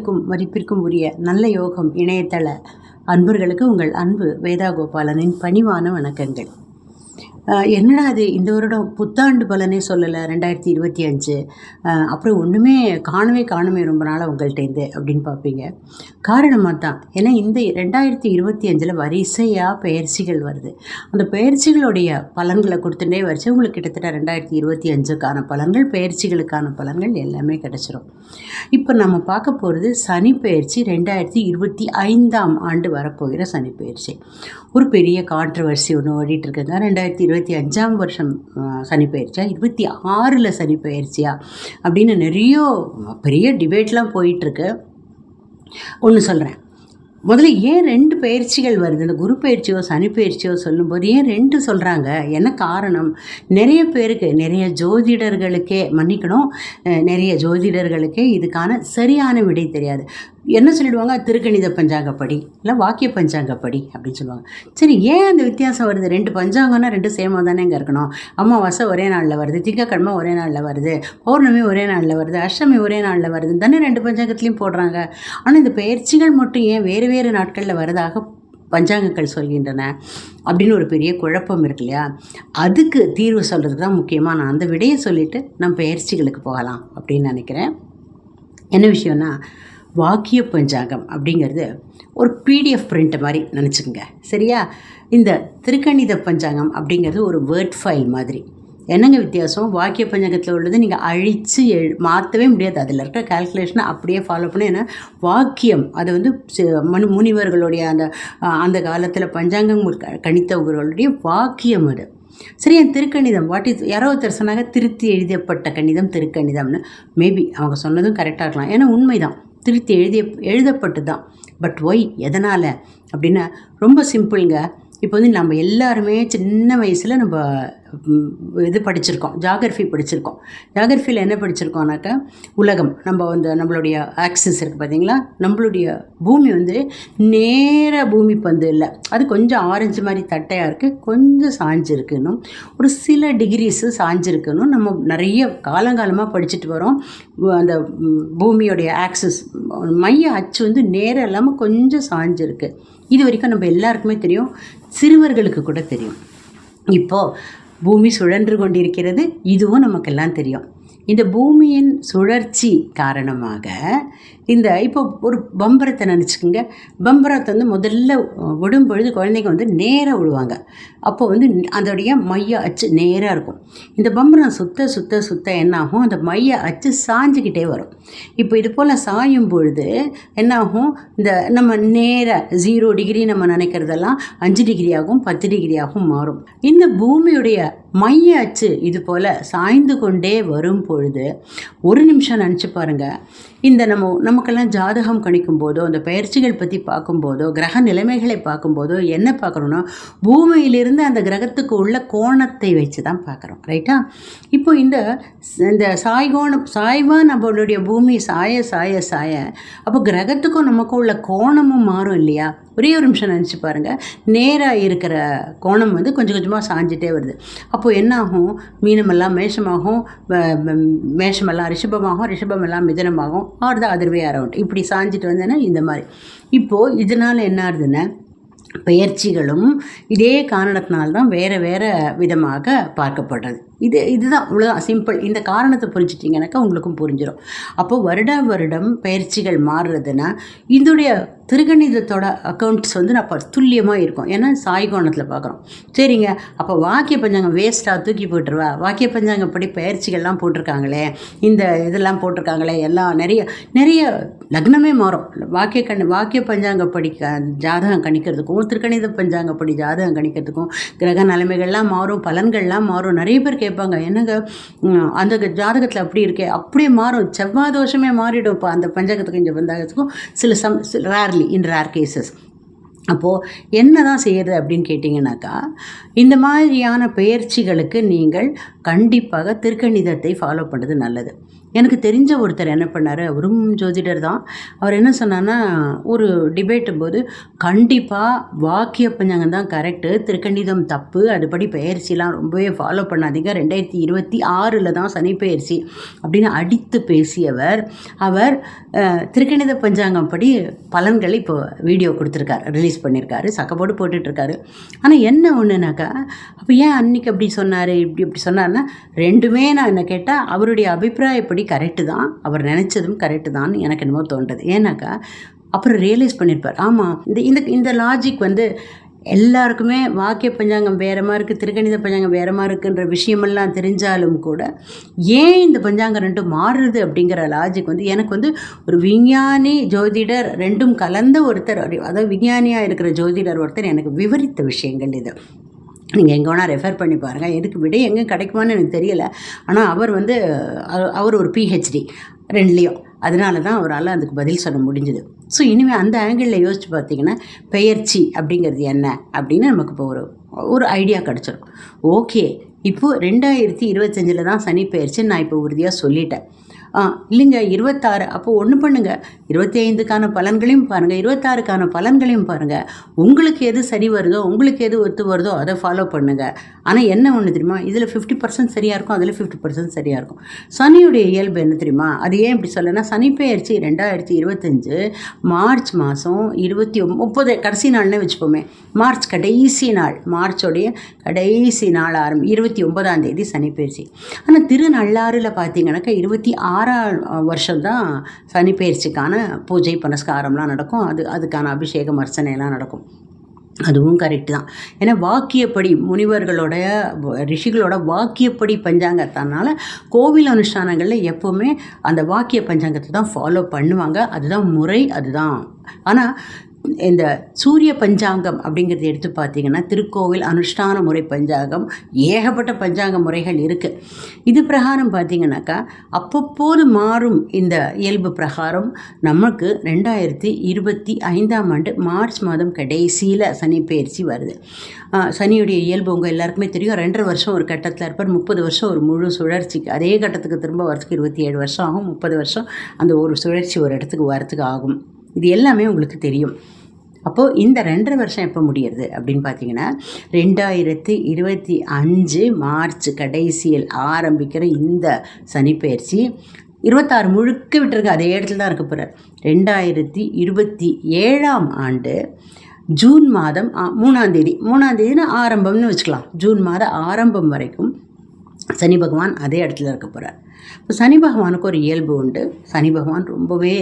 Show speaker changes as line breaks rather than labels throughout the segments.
பிரியங்களுக்கும் மதிப்பிற்கும் உரிய நல்ல யோகம் இணையதள அன்பர்களுக்கு உங்கள் அன்பு வேதா கோபாலனின் பணிவான வணக்கங்கள். என்னடா அது இந்த வருடம் புத்தாண்டு பலனே சொல்லலை ரெண்டாயிரத்தி இருபத்தி அஞ்சு. அப்புறம் ஒன்றுமே காணவே காணுமே ரொம்ப நாளாக உங்கள்கிட்டேருந்து அப்படின்னு பார்ப்பீங்க காரணமாக தான் ஏன்னா இந்த ரெண்டாயிரத்தி இருபத்தி அஞ்சில் வரிசையாக பயிற்சிகள் வருது. அந்த பயிற்சிகளுடைய பலன்களை கொடுத்துட்டே வரிசை உங்களுக்கு கிட்டத்தட்ட ரெண்டாயிரத்தி இருபத்தி அஞ்சுக்கான பலன்கள் பயிற்சிகளுக்கான பலன்கள் எல்லாமே கிடச்சிரும். இப்போ நம்ம பார்க்க போகிறது சனி பயிற்சி ரெண்டாயிரத்தி இருபத்தி ஐந்தாம் ஆண்டு வரப்போகிற சனி பயிற்சி. ஒரு பெரிய கான்ட்ரவர்சி ஒன்று ஓடிட்டு இருக்குங்க. ரெண்டாயிரத்தி இருபத்தி இருபத்தி அஞ்சாம் வருஷம் சனி பயிற்சியா? இருபத்தி ஆறில் சனி பயிற்சியா? அப்படின்னு நிறைய பெரிய டிபேட்லாம் போயிட்டுருக்கு. ஒன்று சொல்கிறேன் முதல்ல ஏன் ரெண்டு பயிற்சிகள் வருது? இந்த குரு பயிற்சியோ சனி பயிற்சியோ சொல்லும்போது ஏன் ரெண்டு சொல்கிறாங்க என்ன காரணம்? நிறைய பேருக்கு நிறைய ஜோதிடர்களுக்கே மன்னிக்கணும் நிறைய ஜோதிடர்களுக்கே இதுக்கான சரியான விடை தெரியாது. என்ன சொல்லிடுவாங்க? திருக்கணித பஞ்சாங்கப்படி இல்லை வாக்கிய பஞ்சாங்கப்படி அப்படின்னு சொல்லுவாங்க. சரி ஏன் அந்த வித்தியாசம் வருது? ரெண்டு பஞ்சாங்கம்னா ரெண்டு சேமாக தானே இங்கே இருக்கணும். அமாவாசை ஒரே நாளில் வருது திங்கக்கிழமை ஒரே நாளில் வருது பௌர்ணமி ஒரே நாளில் வருது அஷ்டமி ஒரே நாளில் வருது தானே ரெண்டு பஞ்சாங்கத்துலேயும் போடுறாங்க. ஆனால் இந்த பயிற்சிகள் மட்டும் ஏன் வேறு வேறு நாட்களில் வருதாக பஞ்சாங்கங்கள் சொல்கின்றன அப்படின்னு ஒரு பெரிய குழப்பம் இருக்கு இல்லையா? அதுக்கு தீர்வு சொல்கிறதுக்கு தான் முக்கியமாக நான் அந்த விடையை சொல்லிவிட்டு நம்ம பயிற்சிகளுக்கு போகலாம் அப்படின்னு நினைக்கிறேன். என்ன விஷயம்னா வாக்கிய பஞ்சாங்கம் அப்படிங்கிறது ஒரு பிடிஎஃப் பிரிண்ட் மாதிரி நினச்சிக்கோங்க. சரியா? இந்த திருக்கணித பஞ்சாங்கம் அப்படிங்கிறது ஒரு வேர்ட் ஃபைல் மாதிரி. என்னங்க வித்தியாசம்? வாக்கிய பஞ்சாங்கத்தில் உள்ளது நீங்கள் அழித்து எழு மாற்றவே முடியாது. அதில் இருக்க கால்குலேஷனை அப்படியே ஃபாலோ பண்ணி ஏன்னா வாக்கியம் அது வந்து மனு முனிவர்களுடைய அந்த அந்த காலத்தில் பஞ்சாங்கம் க- கணித்தவர்களுடைய வாக்கியம் அது. சரி என் திருக்கணிதம்? வாட் இஸ் யாரோ ஒருத்தர் சொன்னாங்க திருத்தி எழுதப்பட்ட கணிதம் திருக்கணிதம்னு. மேபி அவங்க சொன்னதும் கரெக்டாக இருக்கலாம். ஏன்னா உண்மைதான். திருத்தி எழுதிய எழுதப்பட்டு தான் பட் ஒய் எதனால்? அப்படின்னா ரொம்ப சிம்பிளுங்க இப்போ வந்து நம்ம எல்லாருமே சின்ன வயசில் நம்ம இது படிச்சிருக்கோம். ஜாகிரஃபி படிச்சிருக்கோம். ஜாகிரஃபியில் என்ன படிச்சிருக்கோம்னாக்கா உலகம். நம்ம வந்து நம்மளுடைய ஆக்சிஸ் இருக்குது பார்த்தீங்களா நம்மளுடைய பூமி வந்து நேர பூமி பந்து இல்லை. அது கொஞ்சம் ஆரஞ்சு மாதிரி தட்டையாக இருக்குது கொஞ்சம் சாஞ்சிருக்குன்னு ஒரு சில டிகிரிஸு சாஞ்சிருக்குன்னு நம்ம நிறைய காலங்காலமாக படிச்சுட்டு வரோம். அந்த பூமியோடைய ஆக்சிஸ் மைய அச்சு வந்து நேரம் இல்லாமல் கொஞ்சம் சாஞ்சிருக்கு. இது வரைக்கும் நம்ம எல்லாருக்குமே தெரியும். சிறுவர்களுக்கு கூட தெரியும். இப்போது பூமி சுழன்று கொண்டிருக்கிறது. இதுவும் நமக்கெல்லாம் தெரியும். இந்த பூமியின் சுழற்சி காரணமாக இந்த இப்போ ஒரு பம்பரத்தை நினச்சிக்கோங்க. பம்பரத்தை வந்து முதல்ல விடும் பொழுது குழந்தைங்க வந்து நேராக விடுவாங்க. அப்போ வந்து அதோடைய மைய அச்சு நேராக இருக்கும். இந்த பம்பரம் சுத்த சுத்த சுத்த என்னாகும்? அந்த மைய அச்சு சாஞ்சுக்கிட்டே வரும். இப்போ இது போல் சாயும் பொழுது என்னாகும்? இந்த நம்ம நேராக ஜீரோ டிகிரி நம்ம நினைக்கிறதெல்லாம் அஞ்சு டிகிரி ஆகும் பத்து டிகிரி ஆகும் மாறும். இந்த பூமியுடைய மைய அச்சு இது போல் சாய்ந்து கொண்டே வரும் பொழுது ஒரு நிமிஷம் நினச்சி பாருங்கள் இந்த நம்ம நமக்கெல்லாம் ஜாதகம் கணிக்கும் போதோ அந்த பயிற்சிகள் பற்றி பார்க்கும்போதோ கிரக நிலைமைகளை பார்க்கும்போதோ என்ன பார்க்குறோன்னா பூமியிலிருந்து அந்த கிரகத்துக்கு உள்ள கோணத்தை வச்சு தான் பார்க்குறோம் ரைட்டா இப்போ இந்த இந்த சாய்கோணம் சாய்வாக நம்மளுடைய பூமி சாய சாய சாய அப்போ கிரகத்துக்கும் நமக்கும் உள்ள கோணமும் மாறும் இல்லையா? ஒரே ஒரு நிமிஷம் நினச்சி பாருங்கள் நேராக இருக்கிற கோணம் வந்து கொஞ்சம் கொஞ்சமாக சாஞ்சிட்டே வருது. அப்போது என்னாகும்? மீனமெல்லாம் மேஷமாகும் மேஷமெல்லாம் ரிஷபமாகும் ரிஷபமெல்லாம் மிதனமாகும். Or the other way around இப்படி சாஞ்சிட்டு வந்தேன்னா இந்த மாதிரி. இப்போது இதனால் என்ன ஆகுதுன்னா பெயர்ச்சிகளும் இதே காரணத்தினால்தான் வேறு வேறு விதமாக பார்க்கப்படுறது. இது இதுதான் இவ்வளோதான் சிம்பிள் இந்த காரணத்தை புரிஞ்சிட்டிங்கனாக்கா உங்களுக்கும் புரிஞ்சிடும் அப்போது வருடா வருடம் பயிற்சிகள் மாறுறதுன்னா இதோடைய திருகணிதத்தோட அக்கௌண்ட்ஸ் வந்து நான் துல்லியமாக இருக்கும். ஏன்னா சாய்கோணத்தில் பார்க்குறோம். சரிங்க. அப்போ வாக்கிய பஞ்சாங்கம் வேஸ்ட்டாக தூக்கி போட்டுருவா. வாக்கிய பஞ்சாங்கப்படி பயிற்சிகள்லாம் போட்டிருக்காங்களே இந்த இதெல்லாம் போட்டிருக்காங்களே எல்லாம் நிறைய நிறைய லக்னமே மாறும். வாக்கிய கண் வாக்கிய பஞ்சாங்கப்படி க ஜாதகம் கணிக்கிறதுக்கும் திருக்கணித பஞ்சாங்கப்படி ஜாதகம் கணிக்கிறதுக்கும் கிரக நிலைமைகள்லாம் மாறும் பலன்கள்லாம் மாறும். நிறைய பேர் கேட்பாங்க. என்னங்க? அந்த ஜாதகத்தில் அப்படி இருக்கே. அப்படியே மாறும். செவ்வாய் தோஷமே மாறிடும். இப்போ அந்த பஞ்சாங்கத்துக்கும் இந்த பஞ்சாங்கத்துக்கும் சில some rarely in rare cases அப்போது என்ன தான் செய்கிறது அப்படின்னு கேட்டிங்கனாக்கா இந்த மாதிரியான பெயர்ச்சிகளுக்கு நீங்கள் கண்டிப்பாக திருக்கணிதத்தை ஃபாலோ பண்ணுறது நல்லது. எனக்கு தெரிஞ்ச ஒருத்தர் என்ன பண்ணார்? அவரும் ஜோதிடர் தான். அவர் என்ன சொன்னார்னா ஒரு டிபேட்டும் போது கண்டிப்பாக வாக்கிய பஞ்சாங்கம் தான் கரெக்டு திருக்கணிதம் தப்பு. அதுபடி பயிற்சிலாம் ரொம்பவே ஃபாலோ பண்ணாதீங்க. ரெண்டாயிரத்தி இருபத்தி ஆறில் தான் சனி பயிற்சி அப்படின்னு அடித்து பேசியவர் அவர் திருக்கணித பஞ்சாங்கம் படி பலன்களை இப்போ வீடியோ கொடுத்துருக்காரு ரிலீஸ் பண்ணியிருக்காரு சக்கப்போடு போட்டுட்ருக்காரு. ஆனால் என்ன ஒன்றுனாக்கா அப்போ ஏன் அன்னைக்கு அப்படி சொன்னார்? இப்படி இப்படி சொன்னார்னா ரெண்டுமே நான் என்ன கேட்டால் அவருடைய அபிப்பிராயப்படி கரெக்டு தான். அவர் நினச்சதும் கரெக்டு தான் எனக்கு என்னமோ தோன்றது. ஏன்னாக்கா அப்புறம் ரியலைஸ் பண்ணியிருப்பார் ஆமாம் இந்த இந்த இந்த லாஜிக் வந்து எல்லாருக்குமே வாக்கிய பஞ்சாங்கம் வேறமாக இருக்குது திருக்கணித பஞ்சாங்கம் வேறமாக இருக்குன்ற விஷயமெல்லாம் தெரிஞ்சாலும் கூட ஏன் இந்த பஞ்சாங்கம் ரெண்டும் மாறுது அப்படிங்கிற லாஜிக் வந்து எனக்கு வந்து ஒரு விஞ்ஞானி ஜோதிடர் ரெண்டும் கலந்த ஒருத்தர் அதாவது விஞ்ஞானியாக இருக்கிற ஜோதிடர் ஒருத்தர் எனக்கு விவரித்த விஷயங்கள் இது. நீங்கள் எங்கே வேணால் ரெஃபர் பண்ணி பாருங்கள் எதுக்கு விட எங்கே கிடைக்குமான்னு எனக்கு தெரியல. ஆனால் அவர் வந்து அவர் ஒரு பிஹெச்டி ரெண்டுலேயும். அதனால தான் அவரால் அதுக்கு பதில் சொல்ல முடிஞ்சுது. ஸோ இனிமேல் அந்த ஆங்கிளில் யோசிச்சு பார்த்தீங்கன்னா பெயர்ச்சி அப்படிங்கிறது என்ன? அப்படின்னு நமக்கு இப்போ ஒரு ஒரு ஐடியா கிடச்சிடும் ஓகே இப்போது ரெண்டாயிரத்தி இருபத்தஞ்சில் தான் சனி பெயர்ச்சின்னு நான் இப்போ உறுதியாக சொல்லிட்டேன். ஆ இல்லைங்க இருபத்தாறு. அப்போ ஒன்று பண்ணுங்கள் இருபத்தி ஐந்துக்கான பலன்களையும் பாருங்கள் இருபத்தாறுக்கான பலன்களையும் பாருங்கள் உங்களுக்கு எது சரி வருதோ உங்களுக்கு எது ஒத்து வருதோ அதை ஃபாலோ பண்ணுங்கள் ஆனால் என்ன ஒன்று தெரியுமா? இதில் ஃபிஃப்டி பர்சன்ட் சரியாக இருக்கும் அதில் ஃபிஃப்டி பர்சன்ட் சரியாக இருக்கும். சனியுடைய இயல்பு என்ன தெரியுமா? அது ஏன் இப்படி சொல்லனா சனி பெயர்ச்சி ரெண்டாயிரத்தி இருபத்தஞ்சு மார்ச் மாதம் இருபத்தி முப்பது கடைசி நாள்னே வச்சுப்போமே மார்ச் கடைசி நாள் மார்ச்சோடைய கடைசி நாள் ஆரம்பி இருபத்தி ஒன்பதாம் தேதி சனி பெயர்ச்சி. ஆனால் திருநள்ளாறில் பார்த்தீங்கன்னாக்கா இருபத்தி ஆறாம் வருஷம்தான் சனி பெயர்ச்சிக்கான பூஜை புனஸ்காரம்லாம் நடக்கும். அது அதுக்கான அபிஷேகம் அர்ச்சனைலாம் நடக்கும். அதுவும் கரெக்டு தான். ஏன்னா வாக்கியப்படி முனிவர்களோட ரிஷிகளோட வாக்கியப்படி பஞ்சாங்கத்தனால கோவில் அனுஷ்டானங்களில் எப்போவுமே அந்த வாக்கிய பஞ்சாங்கத்தை தான் ஃபாலோ பண்ணுவாங்க. அதுதான் முறை அதுதான். ஆனால் இந்த சூரிய பஞ்சாங்கம் அப்படிங்கிறது எடுத்து பார்த்தீங்கன்னா திருக்கோவில் அனுஷ்டான முறை பஞ்சாங்கம் ஏகப்பட்ட பஞ்சாங்க முறைகள் இருக்குது இது பிரகாரம் பார்த்தீங்கன்னாக்கா அப்பப்போது மாறும் இந்த இயல்பு பிரகாரம். நமக்கு ரெண்டாயிரத்தி இருபத்தி ஐந்தாம் ஆண்டு மார்ச் மாதம் கடைசியில் சனி பயிற்சி வருது. சனியுடைய இயல்பு உங்கள் எல்லாருக்குமே தெரியும். ரெண்டரை வருஷம் ஒரு கட்டத்தில் இருப்பார் முப்பது வருஷம் ஒரு முழு சுழற்சிக்கு அதே கட்டத்துக்கு திரும்ப வரத்துக்கு இருபத்தி ஏழு வருஷம் ஆகும். முப்பது வருஷம் அந்த ஒரு சுழற்சி ஒரு இடத்துக்கு வரத்துக்கு ஆகும். இது எல்லாமே உங்களுக்கு தெரியும். அப்போது இந்த ரெண்டரை வருஷம் எப்போ முடியறது அப்படின்னு பார்த்தீங்கன்னா ரெண்டாயிரத்தி இருபத்தி அஞ்சு மார்ச் கடைசியில் ஆரம்பிக்கிற இந்த சனிப்பெயர்ச்சி இருபத்தாறு முழுக்க விட்டுருக்கு அதே இடத்துல தான் இருக்க போகிறார் ரெண்டாயிரத்தி இருபத்தி ஏழாம் ஆண்டு ஜூன் மாதம் மூணாந்தேதி மூணாம் தேதி. மூணாம் தேதினா ஆரம்பம்னு வச்சுக்கலாம். ஜூன் மாத ஆரம்பம் வரைக்கும் சனி பகவான் அதே இடத்துல இருக்க போகிறார் இப்போ சனி பகவானுக்கு ஒரு இயல்பு உண்டு. சனி பகவான் ரொம்பவே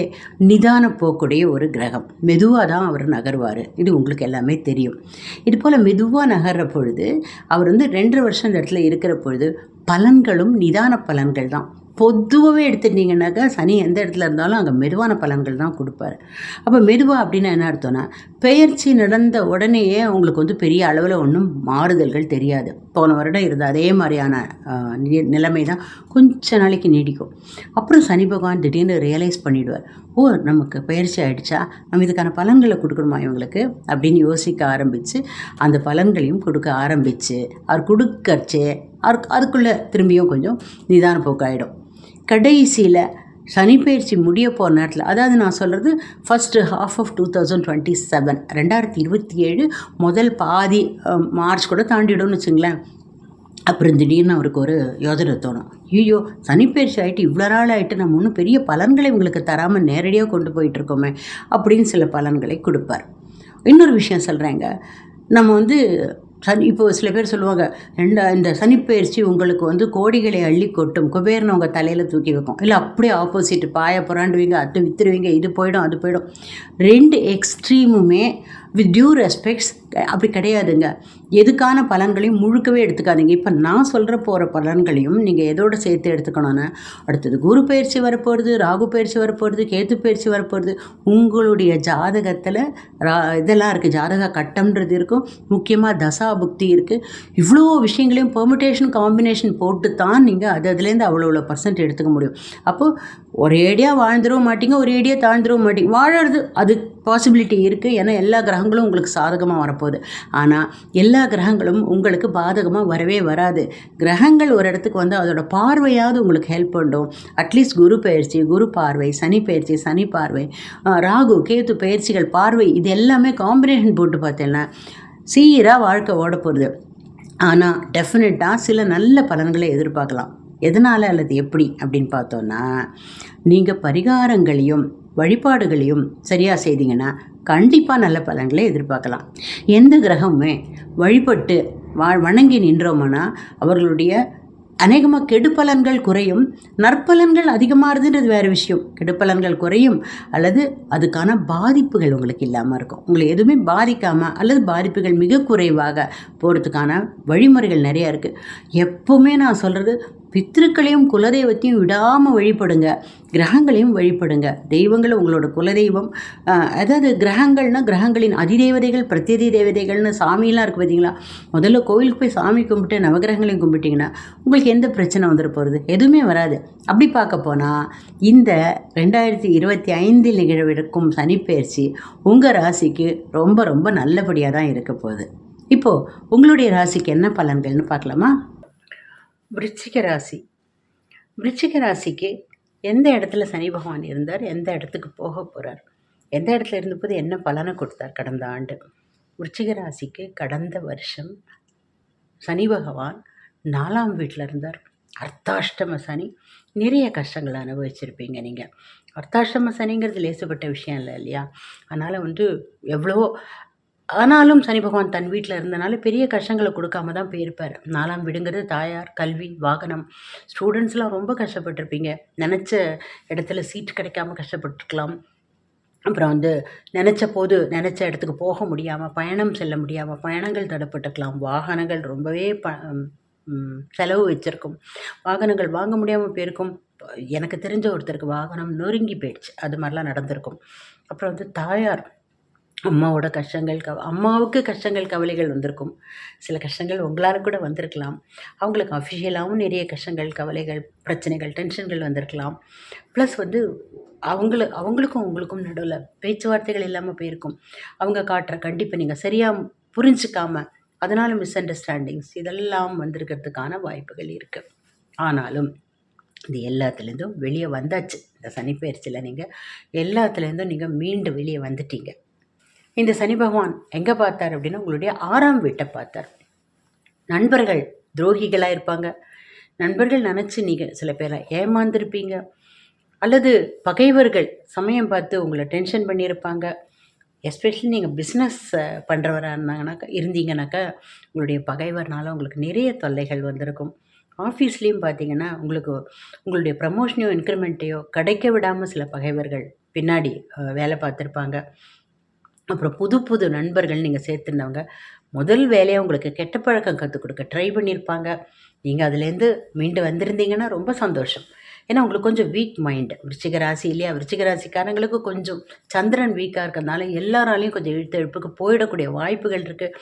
நிதான போக்குடைய ஒரு கிரகம். மெதுவாக தான் அவர் நகர்வார். இது உங்களுக்கு எல்லாமே தெரியும். இது போல் மெதுவாக நகர்ற பொழுது அவர் வந்து ரெண்டு வருஷம் இந்த இடத்துல இருக்கிற பொழுது பலன்களும் நிதான பலன்கள் தான். பொதுவாகவே எடுத்துட்டிங்கனாக்கா சனி எந்த இடத்துல இருந்தாலும் அங்கே மெதுவான பலன்கள் தான் கொடுப்பாரு. அப்போ மெதுவாக அப்படின்னா என்ன அர்த்தம்னா பெயர்ச்சி நடந்த உடனேயே உங்களுக்கு வந்து பெரிய அளவில் ஒன்றும் மாறுதல்கள் தெரியாது. போன வருடம் இருந்த அதே மாதிரியான நி- நிலைமை தான் கொஞ்ச நாளைக்கு நீடிக்கும். அப்புறம் சனி பகவான் திடீர்னு ரியலைஸ் பண்ணிவிடுவார் ஓ நமக்கு பயிற்சி ஆகிடுச்சா நம்ம இதுக்கான பலன்களை கொடுக்கணுமா இவங்களுக்கு? அப்படின்னு யோசிக்க ஆரம்பித்து அந்த பலன்களையும் கொடுக்க ஆரம்பித்து அவர் கொடுக்கறச்சே அவருக்கு அதுக்குள்ளே திரும்பியும் கொஞ்சம் நிதான போக்காயிடும். கடைசியில் சனிப்பயிற்சி முடிய போகிற நேரத்தில் அதாவது நான் சொல்கிறது first half of two thousand twenty seven ரெண்டாயிரத்தி இருபத்தி ஏழு முதல் பாதி மார்ச் கூட தாண்டிடும்னு வச்சுங்களேன். அப்புறம் திடீர்னு அவருக்கு ஒரு யோஜனை தோணும். ஐயோ சனிப்பயிற்சி ஆகிட்டு இவ்வளோ நாள் ஆகிட்டு நம்ம ஒன்றும் பெரிய பலன்களை உங்களுக்கு தராமல் நேரடியாக கொண்டு போயிட்டுருக்கோமே அப்படின்னு சில பலன்களை கொடுப்பார். இன்னொரு விஷயம் சொல்கிறேங்க நம்ம வந்து சனி இப்போ சில பேர் சொல்லுவாங்க ரெண்டு இந்த சனிப்பயிற்சி உங்களுக்கு வந்து கோடிகளை அள்ளி கொட்டும். குபேரனை உங்கள் தலையில் தூக்கி வைக்கும். இல்லை அப்படியே ஆப்போசிட் பாய புறாண்டுவீங்க அது வித்துருவீங்க இது போயிடும் அது போயிடும். ரெண்டு எக்ஸ்ட்ரீமுமே வித் டியூ ரெஸ்பெக்ட்ஸ் அப்படி கிடையாதுங்க. எதுக்கான பலன்களையும் முழுக்கவே எடுத்துக்காதீங்க. இப்போ நான் சொல்கிற போகிற பலன்களையும் நீங்கள் எதோட சேர்த்து எடுத்துக்கணும்னா அடுத்தது குரு பயிற்சி வரப்போகிறது ராகு பயிற்சி வரப்போகிறது கேத்து பயிற்சி வரப்போகிறது உங்களுடைய ஜாதகத்தில் ரா இதெல்லாம் இருக்குது ஜாதக கட்டம்ன்றது இருக்கும். முக்கியமாக தசா புக்தி இருக்குது இவ்வளோ விஷயங்களையும் பெர்மிட்டேஷன் காம்பினேஷன் போட்டு தான் நீங்கள் அது அதுலேருந்து அவ்வளோ அவ்வளோ பர்சன்ட் எடுத்துக்க முடியும். அப்போது ஒரேடியாக வாழ்ந்துடவும் மாட்டீங்க ஒரேடியாக தாழ்ந்துடவும் மாட்டீங்க. வாழறது அது பாசிபிலிட்டி இருக்குது ஏன்னா எல்லா கிரகங்களும் உங்களுக்கு சாதகமாக வரப்போகுது. ஆனால் எல்லா கிரகங்களும் உங்களுக்கு பாதகமாக வரவே வராது. கிரகங்கள் ஒரு இடத்துக்கு வந்து அதோட பார்வையாவது உங்களுக்கு ஹெல்ப் பண்ணும். அட்லீஸ்ட் குரு பயிற்சி குரு பார்வை சனி பயிற்சி சனி பார்வை ராகு கேத்து பயிற்சிகள் பார்வை இது எல்லாமே காம்பினேஷன் போட்டு பார்த்தேன்னா சீராக வாழ்க்கை ஓட போகிறது ஆனால் டெஃபினட்டாக சில நல்ல பலன்களை எதிர்பார்க்கலாம். எதனால் அல்லது எப்படி அப்படின்னு பார்த்தோன்னா நீங்கள் பரிகாரங்களையும் வழிபாடுகளையும் சரியாக செய்தீங்கன்னா கண்டிப்பாக நல்ல பலன்களை எதிர்பார்க்கலாம். எந்த கிரகமுமே வழிபட்டு வா வணங்கி நின்றோம்னா அவர்களுடைய அநேகமாக கெடுப்பலன்கள் குறையும். நற்பலன்கள் அதிகமாகுதுன்றது வேறு விஷயம். கெடுப்பலன்கள் குறையும் அல்லது அதுக்கான பாதிப்புகள் உங்களுக்கு இல்லாமல் இருக்கும். உங்களை எதுவுமே பாதிக்காமல் அல்லது பாதிப்புகள் மிக குறைவாக போகிறதுக்கான வழிமுறைகள் நிறையா இருக்குது எப்போவுமே நான் சொல்கிறது பித்திருக்களையும் குலதெய்வத்தையும் விடாமல் வழிபடுங்க. கிரகங்களையும் வழிபடுங்க. தெய்வங்கள் உங்களோட குலதெய்வம். அதாவது கிரகங்கள்னா கிரகங்களின் அதிதேவதைகள் பிரத்யதி தேவதைகள்னு சாமியெல்லாம் இருக்குது பார்த்தீங்களா முதல்ல கோவிலுக்கு போய் சாமி கும்பிட்டு நவகிரகங்களையும் கும்பிட்டிங்கன்னா உங்களுக்கு எந்த பிரச்சனை வந்துட போகிறது எதுவுமே வராது. அப்படி பார்க்க போனால் இந்த ரெண்டாயிரத்தி இருபத்தி ஐந்தில் நிகழவிருக்கும் சனிப்பெயர்ச்சி உங்கள் ராசிக்கு ரொம்ப ரொம்ப நல்லபடியாக தான் இருக்க போகுது. இப்போது உங்களுடைய ராசிக்கு என்ன பலன்கள்னு பார்க்கலாமா? விருச்சிக ராசி. விருச்சிக ராசிக்கு எந்த இடத்துல சனி பகவான் இருந்தார் எந்த இடத்துக்கு போக போகிறார் எந்த இடத்துல இருந்தபோது என்ன பலனை கொடுத்தார் கடந்த ஆண்டு? விருச்சிக ராசிக்கு கடந்த வருஷம் சனி பகவான் நாலாம் வீட்டில் இருந்தார். அர்த்தாஷ்டம சனி. நிறைய கஷ்டங்களை அனுபவிச்சிருப்பீங்க நீங்கள் அர்த்தாஷ்டம சனிங்கிறது லேசுப்பட்ட விஷயம் இல்லை இல்லையா? அதனால் வந்து எவ்வளோ ஆனாலும் சனி பகவான் தன் வீட்டில் இருந்தனால பெரிய கஷ்டங்களை கொடுக்காம தான் போயிருப்பார். நாலாம் விடுங்கிறது தாயார் கல்வி வாகனம். ஸ்டூடெண்ட்ஸ்லாம் ரொம்ப கஷ்டப்பட்டிருப்பீங்க. நினச்ச இடத்துல சீட் கிடைக்காம கஷ்டப்பட்டுருக்கலாம். அப்புறம் வந்து நினச்ச போது நினச்ச இடத்துக்கு போக முடியாமல் பயணம் செல்ல முடியாமல் பயணங்கள் தடைப்பட்டுக்கலாம் வாகனங்கள் ரொம்பவே ப செலவு வச்சுருக்கும். வாகனங்கள் வாங்க முடியாமல் போயிருக்கும். எனக்கு தெரிஞ்ச ஒருத்தருக்கு வாகனம் நொறுங்கி போயிடுச்சு. அது மாதிரிலாம் நடந்திருக்கும். அப்புறம் வந்து தாயார் அம்மாவோட கஷ்டங்கள் கவ அம்மாவுக்கு கஷ்டங்கள் கவலைகள் வந்திருக்கும். சில கஷ்டங்கள் உங்களால் கூட வந்திருக்கலாம். அவங்களுக்கு அஃபிஷியலாகவும் நிறைய கஷ்டங்கள் கவலைகள் பிரச்சனைகள் டென்ஷன்கள் வந்திருக்கலாம். ப்ளஸ் வந்து அவங்கள அவங்களுக்கும் உங்களுக்கும் நடுவில் பேச்சுவார்த்தைகள் இல்லாமல் போயிருக்கும். அவங்க காட்டுற கண்டிப்பாக நீங்கள் சரியாக புரிஞ்சிக்காம அதனால் மிஸ் அண்டர்ஸ்டாண்டிங்ஸ் இதெல்லாம் வந்திருக்கிறதுக்கான வாய்ப்புகள் இருக்குது ஆனாலும் இது எல்லாத்துலேருந்தும் வெளியே வந்தாச்சு. இந்த சனிப்பெயர்ச்சியில் நீங்கள் எல்லாத்துலேருந்தும் நீங்கள் மீண்டு வெளியே வந்துட்டீங்க. இந்த சனி பகவான் எங்கே பார்த்தார் அப்படின்னா உங்களுடைய ஆறாம் வீட்டை பார்த்தார். நண்பர்கள் துரோகிகளாக இருப்பாங்க. நண்பர்கள் நினச்சி நீங்கள் சில பேரை ஏமாந்துருப்பீங்க. அல்லது பகைவர்கள் சமயம் பார்த்து உங்களை டென்ஷன் பண்ணியிருப்பாங்க. எஸ்பெஷலி நீங்கள் பிஸ்னஸ் பண்ணுறவராக இருந்தாங்கனாக்கா இருந்தீங்கனாக்கா உங்களுடைய பகைவர்னால உங்களுக்கு நிறைய தொல்லைகள் வந்திருக்கும். ஆஃபீஸ்லேயும் பார்த்தீங்கன்னா உங்களுக்கு உங்களுடைய ப்ரமோஷனையோ இன்க்ரிமெண்ட்டையோ கிடைக்க விடாமல் சில பகைவர்கள் பின்னாடி வேலை பார்த்துருப்பாங்க. அப்புறம் புது புது நண்பர்கள் நீங்கள் சேர்த்துருந்தவங்க முதல் வேலையை உங்களுக்கு கெட்ட பழக்கம் கற்றுக் கொடுக்க ட்ரை பண்ணியிருப்பாங்க நீங்கள் அதுலேருந்து மீண்டு வந்திருந்தீங்கன்னா ரொம்ப சந்தோஷம். ஏன்னா உங்களுக்கு கொஞ்சம் வீக் மைண்டு விருச்சிக ராசி இல்லையா? விருச்சிக ராசிக்காரங்களுக்கு கொஞ்சம் சந்திரன் வீக்காக இருக்கிறதுனால எல்லாராலையும் கொஞ்சம் இழுத்து எழுப்புக்கு போயிடக்கூடிய வாய்ப்புகள் இருக்குது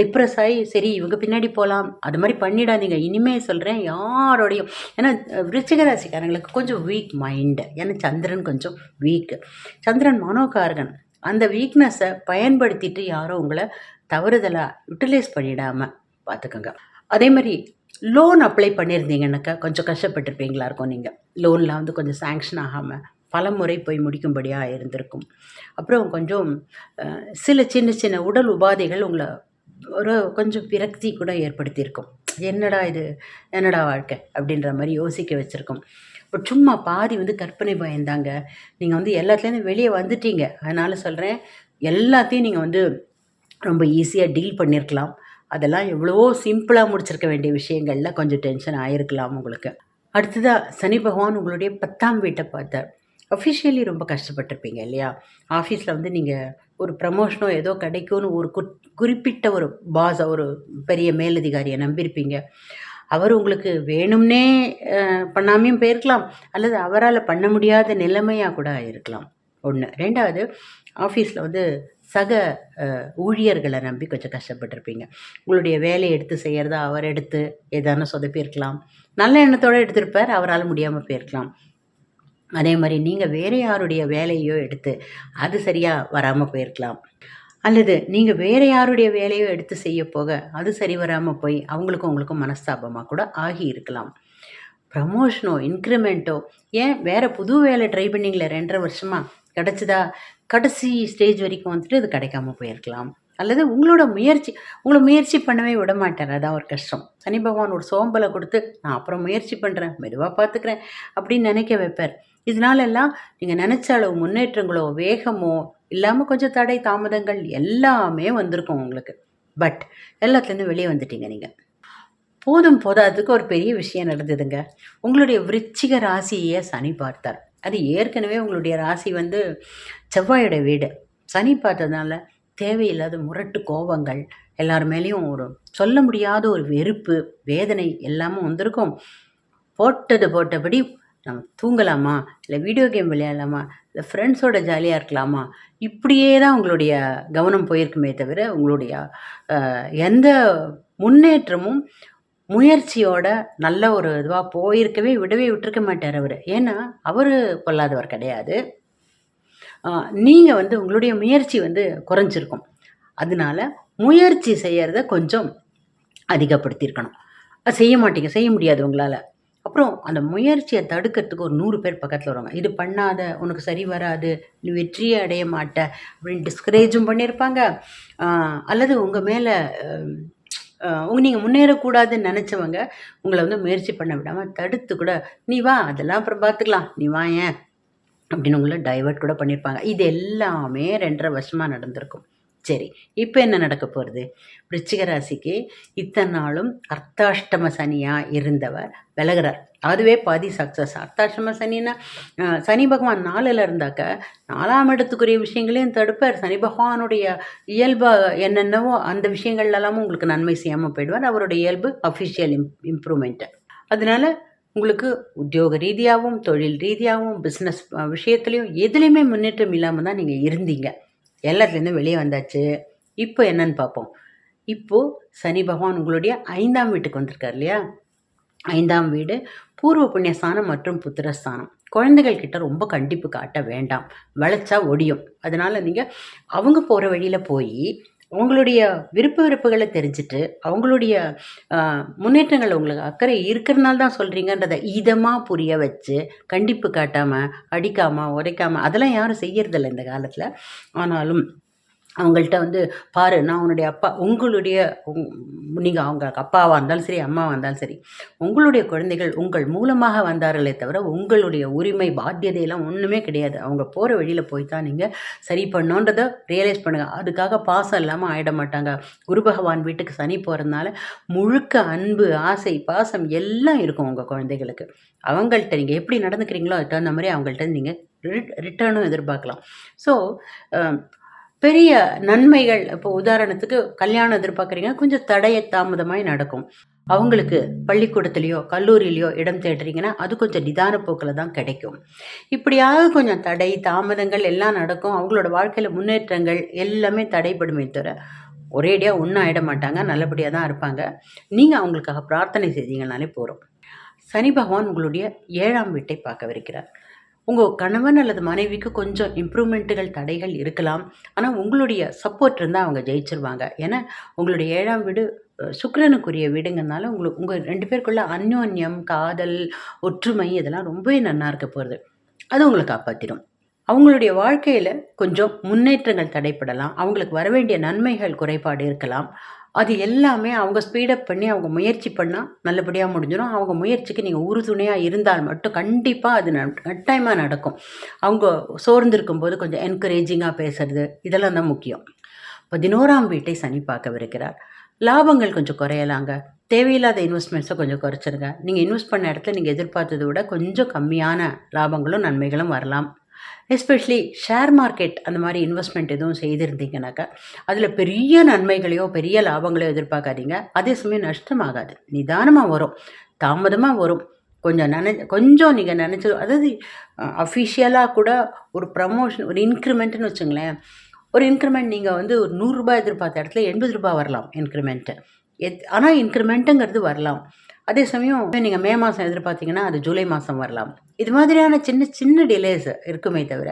டிப்ரெஸ் ஆகி சரி இவங்க பின்னாடி போகலாம் அது மாதிரி பண்ணிடாதீங்க. இனிமே சொல்கிறேன் யாரோடையும் ஏன்னா விருச்சிக ராசிக்காரங்களுக்கு கொஞ்சம் வீக் மைண்டு ஏன்னா சந்திரன் கொஞ்சம் வீக்கு சந்திரன் மனோகாரகன். அந்த வீக்னஸை பயன்படுத்திட்டு யாரும் உங்களை தவறுதலாக யூட்டிலைஸ் பண்ணிடாமல் பார்த்துக்கோங்க அதே மாதிரி லோன் அப்ளை பண்ணியிருந்தீங்கன்னாக்கா கொஞ்சம் கஷ்டப்பட்டிருப்பீங்களா இருக்கும் நீங்கள் லோன்லாம் வந்து கொஞ்சம் சேங்ஷன் ஆகாமல் பல முறை போய் முடிக்கும்படியாக இருந்திருக்கும். அப்புறம் கொஞ்சம் சில சின்ன சின்ன உடல் உபாதைகள் உங்களை ஒரு கொஞ்சம் விரக்தி கூட ஏற்படுத்தியிருக்கும். என்னடா இது? என்னடா வாழ்க்கை? அப்படின்ற மாதிரி யோசிக்க வச்சுருக்கோம். பட் சும்மா பாதி வந்து கற்பனை பயந்தாங்க. நீங்கள் வந்து எல்லாத்துலேருந்து வெளியே வந்துட்டீங்க. அதனால் சொல்கிறேன் எல்லாத்தையும் நீங்கள் வந்து ரொம்ப ஈஸியாக டீல் பண்ணியிருக்கலாம் அதெல்லாம் எவ்வளவோ சிம்பிளாக முடிச்சிருக்க வேண்டிய விஷயங்களில் கொஞ்சம் டென்ஷன் ஆகிருக்கலாம் உங்களுக்கு. அடுத்ததாக சனி பகவான் உங்களுடைய பத்தாம் வீட்டை பார்த்தார். அஃபிஷியலி ரொம்ப கஷ்டப்பட்டிருப்பீங்க இல்லையா? ஆஃபீஸில் வந்து நீங்கள் ஒரு ப்ரமோஷனோ ஏதோ கிடைக்கும்னு ஒரு குறிப்பிட்ட ஒரு பாஸ் ஒரு பெரிய மேலதிகாரியை நம்பியிருப்பீங்க. அவர் உங்களுக்கு வேணும்னே பண்ணாமையும் போயிருக்கலாம். அல்லது அவரால் பண்ண முடியாத நிலைமையாக கூட இருக்கலாம். ஒன்று ரெண்டாவது ஆஃபீஸில் வந்து சக ஊழியர்களை நம்பி கொஞ்சம் கஷ்டப்பட்டிருப்பீங்க. உங்களுடைய வேலையை எடுத்து செய்கிறதா அவர் எடுத்து ஏதான சொதப்பியிருக்கலாம். நல்ல எண்ணத்தோடு எடுத்திருப்பார் அவரால் முடியாமல் போயிருக்கலாம். அதே மாதிரி நீங்கள் வேறு யாருடைய வேலையோ எடுத்து அது சரியாக வராமல் போயிருக்கலாம். அல்லது நீங்கள் வேறு யாருடைய வேலையோ எடுத்து செய்ய போக அது சரி வராமல் போய் அவங்களுக்கும் உங்களுக்கும் மனஸ்தாபமாக கூட ஆகி இருக்கலாம். ப்ரமோஷனோ இன்க்ரிமெண்ட்டோ ஏன் வேறு புது வேலை ட்ரை பண்ணிங்களே ரெண்டரை வருஷமாக கிடச்சிதா? கடைசி ஸ்டேஜ் வரைக்கும் வந்துட்டு அது கிடைக்காம போயிருக்கலாம். அல்லது உங்களோட முயற்சி உங்களை முயற்சி பண்ணவே விட மாட்டார். அதான் ஒரு கஷ்டம். சனி பகவான் ஒரு சோம்பலை கொடுத்து நான் அப்புறம் முயற்சி பண்ணுறேன் மெதுவாக பார்த்துக்கிறேன் அப்படின்னு நினைக்க வைப்பார். இதனாலெல்லாம் நீங்கள் நினச்ச அளவு முன்னேற்றங்களோ வேகமோ இல்லாமல் கொஞ்சம் தடை தாமதங்கள் எல்லாமே வந்திருக்கும் உங்களுக்கு. பட் எல்லாத்துலேருந்து வெளியே வந்துட்டீங்க நீங்கள் போதும் போதாததுக்கு ஒரு பெரிய விஷயம் நடந்ததுங்க. உங்களுடைய விருச்சிக ராசியை சனி பார்த்தார். அது ஏற்கனவே உங்களுடைய ராசி வந்து செவ்வாயோட வீடு. சனி பார்த்ததுனால தேவையில்லாத முரட்டு கோபங்கள் எல்லார் மேலேயும் ஒரு சொல்ல முடியாத ஒரு வெறுப்பு வேதனை எல்லாமும் வந்திருக்கும். போட்டது போட்டபடி நம்ம தூங்கலாமா? இல்லை வீடியோ கேம் விளையாடலாமா? இல்லை ஃப்ரெண்ட்ஸோட ஜாலியாக இருக்கலாமா? இப்படியே தான் உங்களுடைய கவனம் போயிருக்குமே தவிர உங்களுடைய எந்த முன்னேற்றமும் முயற்சியோட நல்ல ஒரு இதுவாக போயிருக்கவே விடவே விட்டுருக்க மாட்டார் அவர். ஏன்னா அவர் பொல்லாதவர் கிடையாது. நீங்கள் வந்து உங்களுடைய முயற்சி வந்து குறைஞ்சிருக்கும். அதனால முயற்சி செய்கிறத கொஞ்சம் அதிகப்படுத்தியிருக்கணும். செய்ய மாட்டீங்க. செய்ய முடியாது உங்களால். அப்புறம் அந்த முயற்சியை தடுக்கிறதுக்கு ஒரு நூறு பேர் பக்கத்தில் வருவாங்க. இது பண்ணாத உனக்கு சரி வராது நீ வெற்றியை அடைய மாட்ட அப்படின்னு டிஸ்கரேஜும் பண்ணியிருப்பாங்க. அல்லது உங்கள் மேலே உங்க நீங்கள் முன்னேறக்கூடாதுன்னு நினச்சவங்க உங்களை வந்து முயற்சி பண்ண விடாமல் தடுத்து கூட நீ வா அதெல்லாம் அப்புறம் பார்த்துக்கலாம். நீ வா ஏன்? அப்படின்னு உங்களை டைவர்ட் கூட பண்ணியிருப்பாங்க. இது எல்லாமே ரெண்டரை வருஷமாக நடந்திருக்கும். சரி இப்போ என்ன நடக்க போகிறது விருச்சிக ராசிக்கு இத்தனை நாளும் அர்த்தாஷ்டம சனியாக இருந்தவர் விலகிறார். அதுவே பாதி சக்ஸஸ் அர்த்தாஷ்டம சனின்னா சனி பகவான் நாளில் இருந்தாக்க நாலாம் இடத்துக்குரிய விஷயங்களையும் தடுப்பார். சனி பகவானுடைய இயல்பு என்னென்னவோ அந்த விஷயங்கள்லாமும் உங்களுக்கு நன்மை செய்யாமல் போயிடுவார். அவருடைய இயல்பு அஃபிஷியல் இம் இம்ப்ரூவ்மெண்ட்டு அதனால் உங்களுக்கு உத்தியோக ரீதியாகவும் தொழில் ரீதியாகவும் பிஸ்னஸ் விஷயத்துலையும் எதுலேயுமே முன்னேற்றம் இல்லாமல் தான் நீங்கள் இருந்தீங்க. எல்லாத்துலேருந்து வெளியே வந்தாச்சு. இப்போ என்னன்னு பார்ப்போம். இப்போது சனி பகவான் உங்களுடைய ஐந்தாம் வீட்டுக்கு வந்திருக்கார் இல்லையா? ஐந்தாம் வீடு பூர்வ புண்ணியஸ்தானம் மற்றும் புத்திரஸ்தானம். குழந்தைகள் கிட்ட ரொம்ப கண்டிப்பு காட்ட வேண்டாம். வளைச்சா ஒடியும். அதனால் நீங்கள் அவங்க போகிற வழியில் போய் உங்களுடைய விருப்ப விருப்புகளை தெரிஞ்சுட்டு அவங்களுடைய முன்னேற்றங்கள் உங்களுக்கு அக்கறை இருக்கிறனால தான் சொல்கிறீங்கன்றதை இதமாக புரிய வச்சு கண்டிப்பு காட்டாமல் அடிக்காமல் உடைக்காமல் அதெல்லாம் யாரும் செய்யறதில்ல இந்த காலத்தில். ஆனாலும் அவங்கள்ட்ட வந்து பாரு நான் உன்னுடைய அப்பா உங்களுடைய நீங்கள் அவங்க அப்பாவாக இருந்தாலும் சரி அம்மாவாக இருந்தாலும் சரி உங்களுடைய குழந்தைகள் உங்கள் மூலமாக வந்தார்களே தவிர உங்களுடைய உரிமை பாத்தியதையெல்லாம் ஒன்றுமே கிடையாது. அவங்க போகிற வழியில் போய் தான் நீங்கள் சரி பண்ணோன்றதை ரியலைஸ் பண்ணுங்கள் அதுக்காக பாசம் இல்லாமல் ஆகிட மாட்டாங்க. குரு பகவான் வீட்டுக்கு சனி போகிறதுனால முழுக்க அன்பு ஆசை பாசம் எல்லாம் இருக்கும் உங்கள் குழந்தைகளுக்கு. அவங்கள்ட்ட நீங்கள் எப்படி நடந்துக்கிறீங்களோ அதுக்கு தகுந்த மாதிரி அவங்கள்ட்ட நீங்கள் ரிட்டர்னும் எதிர்பார்க்கலாம். ஸோ பெரிய நன்மைகள் இப்போ உதாரணத்துக்கு கல்யாணம் எதிர்பார்க்குறீங்க கொஞ்சம் தடைய தாமதமாய் நடக்கும். அவங்களுக்கு பள்ளிக்கூடத்துலேயோ கல்லூரியிலையோ இடம் தேடுறீங்கன்னா அது கொஞ்சம் நிதான போக்கில் தான் கிடைக்கும். இப்படியாவது கொஞ்சம் தடை தாமதங்கள் எல்லாம் நடக்கும். அவங்களோட வாழ்க்கையில் முன்னேற்றங்கள் எல்லாமே தடைப்படுமே தவிர ஒரேடியாக ஒன்றும் ஆகிட மாட்டாங்க நல்லபடியாக தான் இருப்பாங்க. நீங்கள் அவங்களுக்காக பிரார்த்தனை செய்தீங்கனாலே போகிறோம் சனி பகவான் உங்களுடைய ஏழாம் வீட்டை பார்க்கவிருக்கிறார். உங்கள் கணவன் அல்லது மனைவிக்கு கொஞ்சம் இம்ப்ரூவ்மெண்ட்டுகள் தடைகள் இருக்கலாம். ஆனால் உங்களுடைய சப்போர்ட் இருந்தால் அவங்க ஜெயிச்சிருவாங்க. ஏன்னா உங்களுடைய ஏழாம் வீடு சுக்கரனுக்குரிய வீடுங்கிறதுனால உங்களுக்கு உங்கள் ரெண்டு பேருக்குள்ள அந்யோன்யம் காதல் ஒற்றுமை இதெல்லாம் ரொம்பவே நன்னாக இருக்க போகிறது அது உங்களை காப்பாற்றிடும் அவங்களுடைய வாழ்க்கையில் கொஞ்சம் முன்னேற்றங்கள் தடைப்படலாம். அவங்களுக்கு வர வேண்டிய நன்மைகள் குறைபாடு இருக்கலாம். அது எல்லாமே அவங்க ஸ்பீடப் பண்ணி அவங்க முயற்சி பண்ணால் நல்லபடியாக முடிஞ்சிடும் அவங்க முயற்சிக்கு நீங்கள் உறுதுணையாக இருந்தால் மட்டும் கண்டிப்பாக அது கட்டாயமாக நடக்கும். அவங்க சோர்ந்திருக்கும் போது கொஞ்சம் என்கரேஜிங்காக பேசுறது இதெல்லாம் தான் முக்கியம். பதினோராம் வீட்டை சனி பார்க்கவிருக்கிறார் லாபங்கள் கொஞ்சம் குறையலாங்க. தேவையில்லாத இன்வெஸ்ட்மெண்ட்ஸை கொஞ்சம் குறைச்சிருங்க. நீங்கள் இன்வெஸ்ட் பண்ண இடத்துல நீங்கள் எதிர்பார்த்ததை விட கொஞ்சம் கம்மியான லாபங்களும் நன்மைகளும் வரலாம். எஸ்பெஷலி ஷேர் மார்க்கெட் அந்த மாதிரி இன்வெஸ்ட்மெண்ட் எதுவும் செய்திருந்தீங்கனாக்கா அதில் பெரிய நன்மைகளையோ பெரிய லாபங்களையோ எதிர்பார்க்காதீங்க. அதே சமயம் நஷ்டமாகாது. நிதானமாக வரும். தாமதமாக வரும். கொஞ்சம் நினை கொஞ்சம் நீங்கள் நினச்சி அதாவது அஃபிஷியலாக கூட ஒரு ப்ரமோஷன் ஒரு இன்க்ரிமெண்ட்டுன்னு வச்சுங்களேன். ஒரு இன்க்ரிமெண்ட் நீங்கள் வந்து ஒரு நூறுரூபா எதிர்பார்த்த இடத்துல எண்பது ரூபா வரலாம் இன்க்ரிமெண்ட்டு எத் ஆனால் இன்க்ரிமெண்ட்டுங்கிறது வரலாம். அதே சமயம் நீங்கள் மே மாதம் எதிர்பார்த்தீங்கன்னா அது ஜூலை மாதம் வரலாம். இது மாதிரியான சின்ன சின்ன டிலேஸ் இருக்குமே தவிர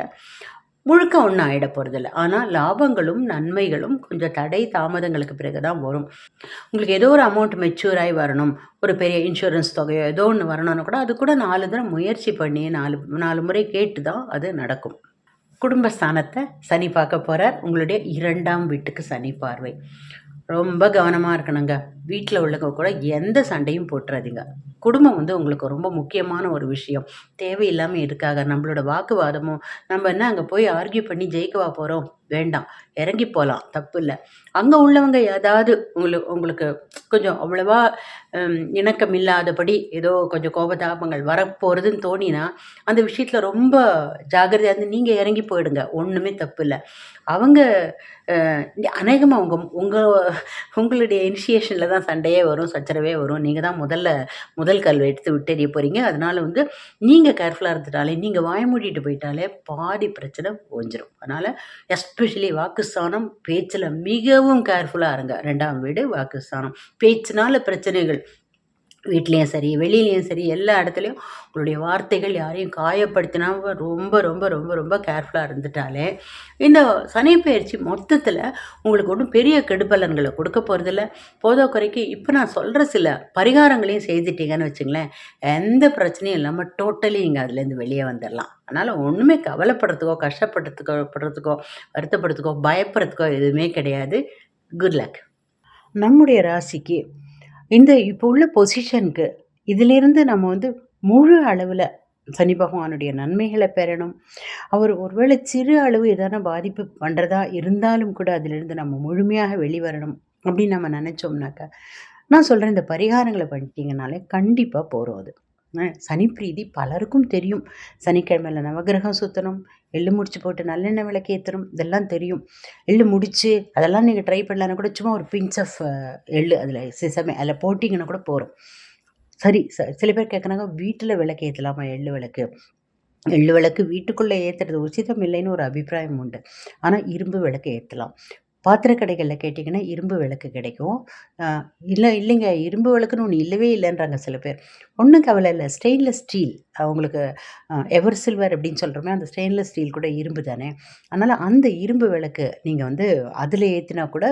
முழுக்க ஒன்றும் ஆகிட போகிறதில்ல ஆனால் லாபங்களும் நன்மைகளும் கொஞ்சம் தடை தாமதங்களுக்கு பிறகு தான் வரும். உங்களுக்கு ஏதோ ஒரு அமௌண்ட் மெச்சூர் ஆகி வரணும். ஒரு பெரிய இன்சூரன்ஸ் தொகையோ ஏதோ ஒன்று வரணும்னு கூட அது கூட நாலு தடவை முயற்சி பண்ணி நாலு நாலு முறை கேட்டு தான் அது நடக்கும். குடும்பஸ்தானத்தை சனி பார்க்க போகிறார் உங்களுடைய இரண்டாம் வீட்டுக்கு சனி பார்வை. ரொம்ப கவனமாக இருக்கணுங்க. வீட்டில் உள்ளவங்க கூட எந்த சண்டையும் போட்டுறாதீங்க குடும்பம் வந்து உங்களுக்கு ரொம்ப முக்கியமான ஒரு விஷயம். தேவையில்லாமல் இருக்காக நம்மளோட வாக்குவாதமும் நம்ம என்ன அங்கே போய் ஆர்கியூ பண்ணி ஜெயிக்கவா போகிறோம் வேண்டாம் இறங்கி போகலாம் தப்பு இல்லை அங்கே உள்ளவங்க ஏதாவது உங்களுக்கு உங்களுக்கு கொஞ்சம் அவ்வளவா இணக்கம் இல்லாதபடி ஏதோ கொஞ்சம் கோபதாபங்கள் வரப்போகிறதுன்னு தோணினா அந்த விஷயத்தில் ரொம்ப ஜாகிரதையாக இருந்து நீங்கள் இறங்கி போயிடுங்க ஒன்றுமே தப்பு இல்லை அவங்க அநேகமாக உங்கள் உங்கள் உங்களுடைய இனிஷியேஷனில் தான் சண்டையே வரும் சச்சரவே வரும். நீங்கள் தான் முதல்ல முதல் கல்வி எடுத்து விட்டெறிய போகிறீங்க அதனால் வந்து நீங்கள் கேர்ஃபுல்லாக இருந்துட்டாலே நீங்கள் வாய மூடிட்டு போயிட்டாலே பாதி பிரச்சனை ஓஞ்சிரும். அதனால் எஸ்பெஷலி வாக்குஸ்தானம் பேச்சில் மிகவும் கேர்ஃபுல்லாக இருங்க. ரெண்டாம் வீடு வாக்குஸ்தானம். பேச்சினால பிரச்சனைகள் வீட்லேயும் சரி வெளியிலையும் சரி எல்லா இடத்துலையும் உங்களுடைய வார்த்தைகள் யாரையும் காயப்படுத்தினாம ரொம்ப ரொம்ப ரொம்ப ரொம்ப கேர்ஃபுல்லாக இருந்துட்டாலே இந்த சனி பயிற்சி மொத்தத்தில் உங்களுக்கு ஒன்றும் பெரிய கெடுபலன்களை கொடுக்க போகிறதில்ல போதோ குறைக்கு இப்போ நான் சொல்கிற சில பரிகாரங்களையும் செய்துட்டீங்கன்னு வச்சுங்களேன் எந்த பிரச்சனையும் இல்லாமல் டோட்டலி இங்கே அதுலேருந்து வெளியே வந்துடலாம் அதனால் ஒன்றுமே கவலைப்படுறதுக்கோ கஷ்டப்படுறதுக்கோ படுறதுக்கோ வருத்தப்படுறதுக்கோ பயப்படுறதுக்கோ எதுவுமே கிடையாது. குட் லக் நம்முடைய ராசிக்கு இந்த இப்போ உள்ள பொசிஷனுக்கு இதிலிருந்து நம்ம வந்து முழு அளவில் சனி பகவானுடைய நன்மைகளை பெறணும். அவர் ஒருவேளை சிறு அளவு எதனா பாதிப்பு பண்ணுறதா இருந்தாலும் கூட அதிலிருந்து நம்ம முழுமையாக வெளிவரணும் அப்படின்னு நம்ம நினச்சோம்னாக்கா நான் சொல்கிறேன் இந்த பரிகாரங்களை பண்ணிட்டீங்கனாலே கண்டிப்பாக போகிறோம் அது. சனிப்பிரீதி பலருக்கும் தெரியும். சனிக்கிழமையில் நவகிரகம் சுற்றணும் எள்ளு முடிச்சு போட்டு நல்லெண்ணெய் விளக்கு ஏற்றணும் இதெல்லாம் தெரியும். எள்ளு முடித்து அதெல்லாம் நீங்கள் ட்ரை பண்ணலான்னு கூட சும்மா ஒரு பிஞ்ச் ஆஃப் எள்ளு அதில் சிசமே அதில் போட்டிங்கன்னா கூட போகிறோம் சரி ச சில பேர் கேட்குறாங்க வீட்டில் விளக்கு ஏற்றலாமா எள்ளு விளக்கு? எள்ளு விளக்கு வீட்டுக்குள்ளே ஏற்றுறது உச்சிதம் இல்லைன்னு ஒரு அபிப்பிராயம் உண்டு. ஆனால் இரும்பு விளக்கு ஏற்றலாம் பாத்திர கடைகளில் கேட்டிங்கன்னா இரும்பு விளக்கு கிடைக்கும். இல்லை இல்லைங்க. இரும்பு விளக்குன்னு ஒன்று இல்லவே இல்லைன்றாங்க சில பேர். ஒன்றும் கவலை இல்லை. Stainless steel. அவங்களுக்கு எவர் சில்வர் அப்படின்னு சொல்கிறோமே அந்த ஸ்டெயின்லெஸ் ஸ்டீல் கூட இரும்பு தானே. அதனால் அந்த இரும்பு விளக்கு நீங்கள் வந்து அதில் ஏற்றினா கூட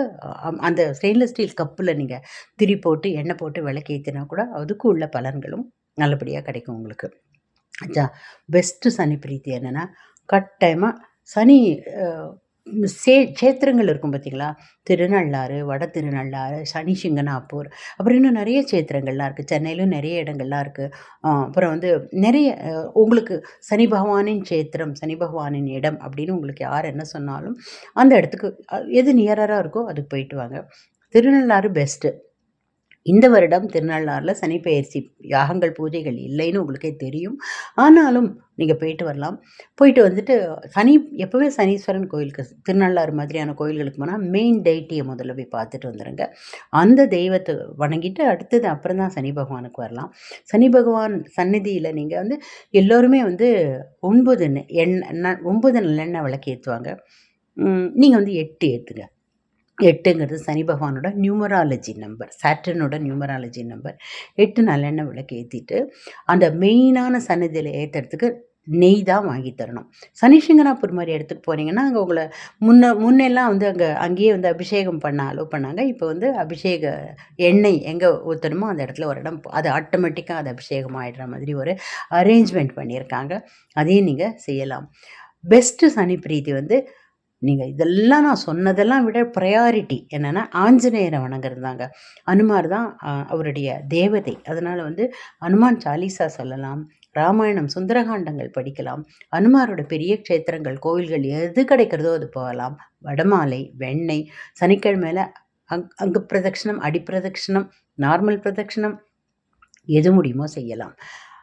அந்த ஸ்டெயின்லெஸ் ஸ்டீல் கப்பில் நீங்கள் திரி போட்டு எண்ணெய் போட்டு விளக்கு ஏற்றினா கூட அதுக்கு உள்ள பலன்களும் நல்லபடியாக கிடைக்கும் உங்களுக்கு. அச்சா பெஸ்ட்டு சனி பிரீத்தி என்னென்னா கட்டாயமாக சனி சே சேத்திரங்கள் இருக்கும் பார்த்தீங்களா திருநள்ளாறு வட திருநள்ளாறு சனி சிங்கனாப்பூர் அப்புறம் இன்னும் நிறைய க்ஷேத்திரங்கள்லாம் இருக்குது சென்னையிலும் நிறைய இடங்கள்லாம் இருக்குது அப்புறம் வந்து நிறைய உங்களுக்கு சனி பகவானின் சேத்திரம் சனி பகவானின் இடம் அப்படின்னு உங்களுக்கு யார் என்ன சொன்னாலும் அந்த இடத்துக்கு எது நியராக இருக்கோ அதுக்கு போயிட்டு வாங்க. திருநள்ளாறு பெஸ்ட்டு இந்த வருடம் திருநள்ளாறில் சனிப்பெயர்ச்சி யாகங்கள் பூஜைகள் இல்லைன்னு உங்களுக்கே தெரியும். ஆனாலும் நீங்கள் போயிட்டு வரலாம். போயிட்டு வந்துட்டு சனி எப்போவே சனீஸ்வரன் கோயிலுக்கு திருநள்ளாறு மாதிரியான கோயில்களுக்கு போனால் மெயின் டெய்ட்டியை முதல்ல போய் பார்த்துட்டு வந்துடுங்க அந்த தெய்வத்தை வணங்கிட்டு அடுத்தது அப்புறம் தான் சனி பகவானுக்கு வரலாம். சனி பகவான் சந்நிதியில் நீங்கள் வந்து எல்லோருமே வந்து ஒன்பது எண்ணெய் ஒன்பது நல்லெண்ணெய் விளக்கு ஏற்றுவாங்க நீங்கள் வந்து எட்டு ஏற்றுங்க எட்டுங்கிறது சனி பகவானோட நியூமராலஜி நம்பர் சாட்டர்னோட நியூமராலஜி நம்பர். எட்டு நல்லெண்ணெய் விளக்கு ஏற்றிட்டு அந்த மெயினான சன்னதியில் ஏற்றுறதுக்கு நெய் தான் வாங்கி தரணும். சனிசிங்கனாப்பூர் மாதிரி இடத்துக்கு போனீங்கன்னா அங்கே உங்களை முன்ன முன்னெல்லாம் வந்து அங்கே அங்கேயே வந்து அபிஷேகம் பண்ண அலோவ் பண்ணாங்க. இப்போ வந்து அபிஷேக எண்ணெய் எங்கே ஊற்றணுமோ அந்த இடத்துல ஒரு இடம் அது ஆட்டோமேட்டிக்காக அது அபிஷேகம் ஆகிடுற மாதிரி ஒரு அரேஞ்ச்மெண்ட் பண்ணியிருக்காங்க. அதையும் நீங்கள் செய்யலாம். பெஸ்ட்டு சனி பிரீத்தி வந்து நீங்கள் இதெல்லாம் நான் சொன்னதெல்லாம் விட ப்ரையாரிட்டி என்னென்னா ஆஞ்சநேயரை வணங்குறதாங்க அனுமார் தான் அவருடைய தேவதை. அதனால் வந்து அனுமான் சாலிசா சொல்லலாம் ராமாயணம் சுந்தரகாண்டங்கள் படிக்கலாம் அனுமாரோட பெரிய க்ஷேத்திரங்கள் கோவில்கள் எது கிடைக்கிறதோ அது போகலாம். வடமாலை வெண்ணெய் சனிக்கிழமையில் அங் அங்கு பிரதட்சிணம் அடிப்பிரதட்சிணம் நார்மல் பிரதட்சிணம் எது முடியுமோ செய்யலாம்.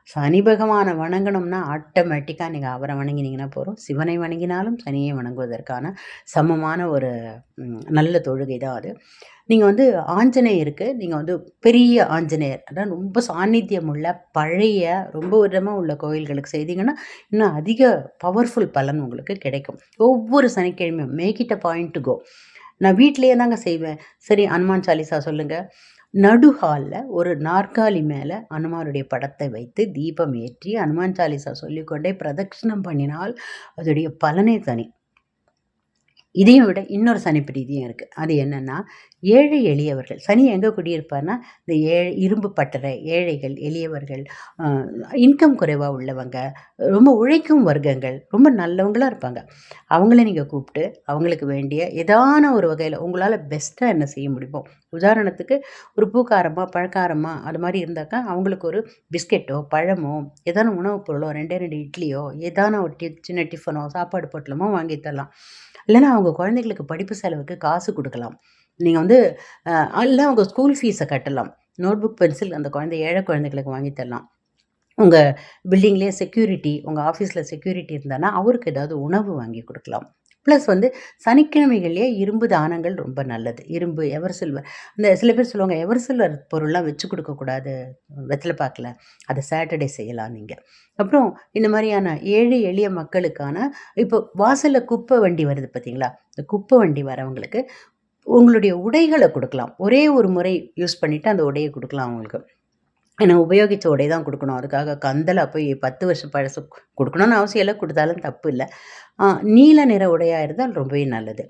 சனி பகவானை வணங்கணும்னா ஆட்டோமேட்டிக்காக நீங்கள் அவரை வணங்கினீங்கன்னா போகிறோம் சிவனை வணங்கினாலும் சனியை வணங்குவதற்கான சமமான ஒரு நல்ல தொழுகை தான் அது. நீங்கள் வந்து ஆஞ்சநேயருக்கு நீங்கள் வந்து பெரிய ஆஞ்சநேயர் அதான் ரொம்ப சாநித்தியம் உள்ள பழைய ரொம்ப விதமாக உள்ள கோயில்களுக்கு செய்தீங்கன்னா இன்னும் அதிக பவர்ஃபுல் பலன் உங்களுக்கு கிடைக்கும். ஒவ்வொரு சனிக்கிழமையும் make it a point to go நான் வீட்லேயே தாங்க செய்வேன். சரி அனுமான் சாலிசா சொல்லுங்கள் நடுஹாலில் ஒரு நாற்காலி மேலே அனுமாருடைய படத்தை வைத்து தீபம் ஏற்றி அனுமான் சாலிசா சொல்லிக்கொண்டே பிரதட்சணம் பண்ணினால் அதோடைய பலனே தனி. இதையும் விட இன்னொரு சனி பிரீதியும் இருக்குது அது என்னென்னா ஏழை எளியவர்கள் சனி எங்கே குடியிருப்பார்னா இந்த ஏழை இரும்பு பட்டறை ஏழைகள் எளியவர்கள் இன்கம் குறைவாக உள்ளவங்க ரொம்ப உழைக்கும் வர்க்கங்கள் ரொம்ப நல்லவங்களாக இருப்பாங்க. அவங்கள நீங்கள் கூப்பிட்டு அவங்களுக்கு வேண்டிய ஏதான ஒரு வகையில் உங்களால் பெஸ்ட்டாக என்ன செய்ய முடியுமோ உதாரணத்துக்கு ஒரு பூக்காரமாக பழக்காரமாக அது மாதிரி இருந்தாக்கா அவங்களுக்கு ஒரு பிஸ்கெட்டோ பழமோ ஏதான உணவுப் பொருளோ ரெண்டே ரெண்டு இட்லியோ ஏதான ஒரு டி சின்ன டிஃபனோ சாப்பாடு பொட்டலமோ வாங்கி தரலாம். இல்லைன்னா அவங்க குழந்தைங்களுக்கு படிப்பு செலவுக்கு காசு கொடுக்கலாம். நீங்கள் வந்து இல்லை அவங்க ஸ்கூல் ஃபீஸை கட்டலாம். நோட் புக் பென்சில் அந்த குழந்தை ஏழை குழந்தைகளுக்கு வாங்கி தரலாம். உங்கள் பில்டிங்லேயே செக்யூரிட்டி உங்கள் ஆஃபீஸில் செக்யூரிட்டி இருந்தானா அவருக்கு ஏதாவது உணவு வாங்கி கொடுக்கலாம். ப்ளஸ் வந்து சனிக்கிழமைகள்லேயே இரும்பு தானங்கள் ரொம்ப நல்லது. இரும்பு எவர் சில்வர் இந்த சில பேர் சொல்லுவாங்க எவர் சில்வர் பொருள்லாம் வச்சு கொடுக்கக்கூடாது வெத்தலை பார்க்கல அதை சாட்டர்டே செய்யலாம் நீங்கள் அப்புறம் இந்த மாதிரியான ஏழை எளிய மக்களுக்கான இப்போ வாசலில் குப்பை வண்டி வருது பார்த்தீங்களா இந்த குப்பை வண்டி வரவங்களுக்கு உங்களுடைய உடைகளை கொடுக்கலாம். ஒரே ஒரு முறை யூஸ் பண்ணிவிட்டு அந்த உடையை கொடுக்கலாம் அவங்களுக்கு. ஏன்னா உபயோகித்த உடை தான் கொடுக்கணும். அதுக்காக கந்தலாக போய் பத்து வருஷம் பழசு கொடுக்கணும்னு அவசியம் இல்லை கொடுத்தாலும் தப்பு இல்லை. நீல நிற உடையாக இருந்தால் ரொம்பவே நல்லது.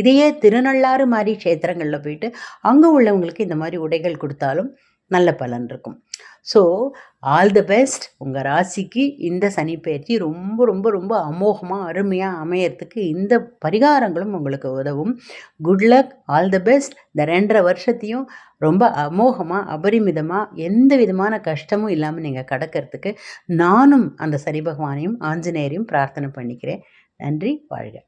இதையே திருநள்ளாறு மாதிரி க்ஷேத்திரங்களில் போயிட்டு அங்கே உள்ளவங்களுக்கு இந்த மாதிரி உடைகள் கொடுத்தாலும் நல்ல பலன் இருக்கும். ஸோ ஆல் த பெஸ்ட் உங்கள் ராசிக்கு இந்த சனிப்பெயர்ச்சி ரொம்ப ரொம்ப ரொம்ப அமோகமாக அருமையாக அமையறதுக்கு இந்த பரிகாரங்களும் உங்களுக்கு உதவும். Good luck all the best இந்த ரெண்டரை வருஷத்தையும் ரொம்ப அமோகமாக அபரிமிதமாக எந்த விதமான கஷ்டமும் இல்லாமல் நீங்கள் கடக்கிறதுக்கு நானும் அந்த சனி பகவானையும் ஆஞ்சநேயரையும் பிரார்த்தனை பண்ணிக்கிறேன். நன்றி. வாழ்க.